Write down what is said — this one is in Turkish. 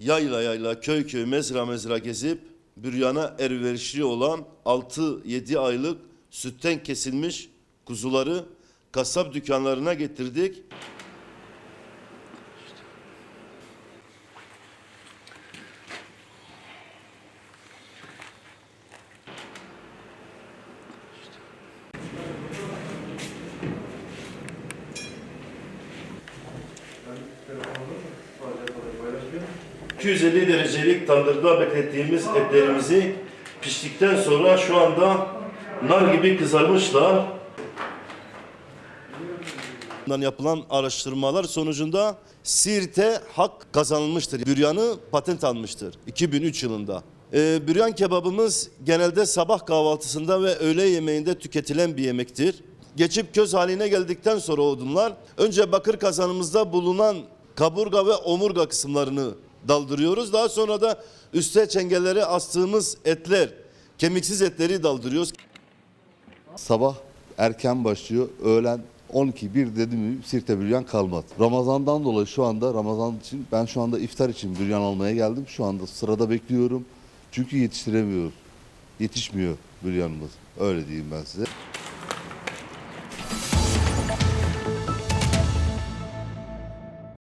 Yayla yayla, köy köy, mezra mezra gezip büryana erverişli olan 6-7 aylık sütten kesilmiş kuzuları kasap dükkanlarına getirdik. ...250 derecelik tandırda beklettiğimiz etlerimizi piştikten sonra şu anda nar gibi kızarmışlar. Bundan yapılan araştırmalar sonucunda Siirt'e hak kazanılmıştır. Büryanı patent almıştır 2003 yılında. Ee, büryan kebabımız genelde sabah kahvaltısında ve öğle yemeğinde tüketilen bir yemektir. Geçip köz haline geldikten sonra odunlar önce bakır kazanımızda bulunan kaburga ve omurga kısımlarını daldırıyoruz. Daha sonra da üste çengelleri astığımız etler, kemiksiz etleri daldırıyoruz. Sabah erken başlıyor. Öğlen 12 bir dedim mi sirte büryan kalmadı. Ramazandan dolayı şu anda Ramazan için ben şu anda iftar için büryan almaya geldim. Şu anda sırada bekliyorum. Çünkü yetiştiremiyoruz. Yetişmiyor büryanımız. Öyle diyeyim ben size.